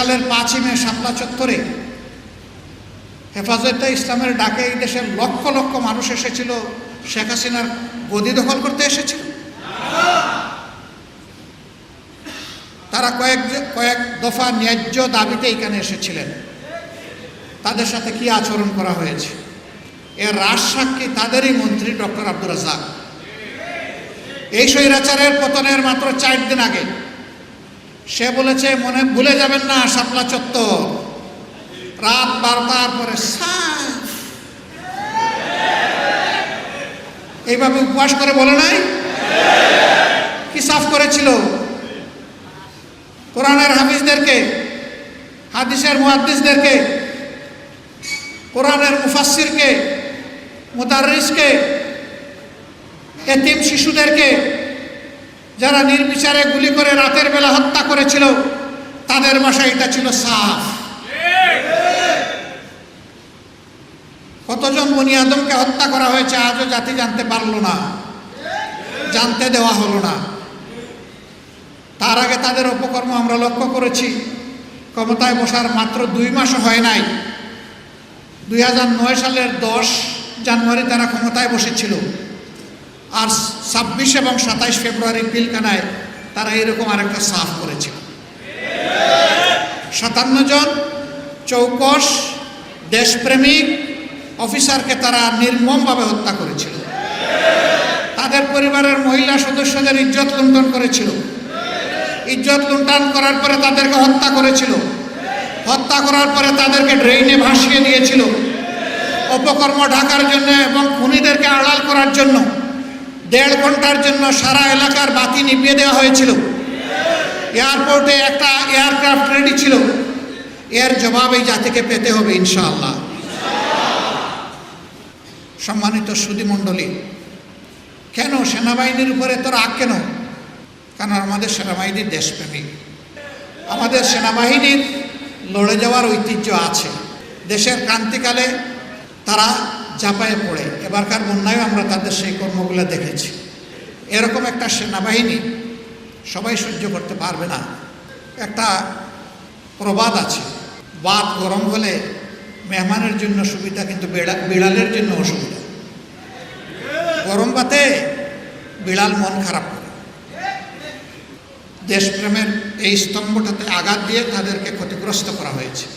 সালের পাঁচই মে শাপলা চত্বরে হেফাজতে ইসলামের ডাকে এই দেশের লক্ষ লক্ষ মানুষ এসেছিল, শেখ হাসিনার গদি দখল করতে এসেছিল। তারা কয়েক কয়েক দফা ন্যায্য দাবিতে এখানে এসেছিলেন। তাদের সাথে কি আচরণ করা হয়েছে? এর রাজ সাক্ষী তাদেরই মন্ত্রী ডক্টর আব্দুর রাজাক এই স্বৈরাচারের পতনের মাত্র চার দিন আগে সে বলেছে, মনে, ভুলে যাবেন না শাপলা চত্বর। রাত বারোটার পরে এইভাবে উপবাস করে বলে নাই? কি সাফ করেছিল? কোরআনের হাফিজদেরকে, হাদিসের মুহাদ্দিসদেরকে, কোরআনের মুফাসসিরকে মুদারিসকে এতিম শিশুদেরকে যারা নির্বিচারে গুলি করে রাতের বেলা হত্যা করেছিল, তাদের বাসায় এটা ছিল সাফ। কতজন বনি আদমকে হত্যা করা হয়েছে, আজও জাতি জানতে পারল না। জানতে দেওয়া হলো না। তার আগে তাদের অপকর্ম আমরা লক্ষ্য করেছি। ক্ষমতায় বসার মাত্র দুই মাসও হয় নাই। দুই হাজার নয় সালের দশ জানুয়ারি তারা ক্ষমতায় বসেছিল। আর ছাব্বিশ এবং সাতাইশ ফেব্রুয়ারি পিলকানায় তারা এরকম আরেকটা সাফ করেছিল। সাতান্ন জন চৌকস দেশপ্রেমিক অফিসারকে তারা নির্মমভাবে হত্যা করেছিল। তাদের পরিবারের মহিলা সদস্যদের ইজ্জত লুণ্ঠন করেছিল। ইজ্জত লুণ্ঠন করার পরে তাদেরকে হত্যা করেছিল। হত্যা করার পরে তাদেরকে ড্রেইনে ভাসিয়ে দিয়েছিল। অপকর্ম ঢাকার জন্য এবং খুনিদেরকে আড়াল করার জন্য দেড় ঘণ্টার জন্য সারা এলাকার বাতি নিভিয়ে দেওয়া হয়েছিল। এয়ারপোর্টে একটা এয়ারক্রাফট রেডি ছিল। এর জবাব এই জাতিকে পেতে হবে ইনশাআল্লাহ। সম্মানিত সুদীমণ্ডলী কেন সেনাবাহিনীর উপরে তোর রাগ কেন? কারণ আমাদের সেনাবাহিনীর দেশপ্রেমিক আমাদের সেনাবাহিনীর লড়ে যাওয়ার ঐতিহ্য আছে। দেশের ক্রান্তিকালে তারা চাপায়ে পড়ে। এবারকার বন্যায় আমরা তাদের সেই কর্মগুলো দেখেছি। এরকম একটা সেনাবাহিনী সবাই সহ্য করতে পারবে না। একটা প্রবাদ আছে। বাত গরম হলে মেহমানের জন্য সুবিধা, কিন্তু বিড়ালের জন্য অসুবিধা। গরম বাতে বিড়াল মন খারাপ করে। দেশপ্রেমের এই স্তম্ভটাতে আঘাত দিয়ে তাদেরকে ক্ষতিগ্রস্ত করা হয়েছে।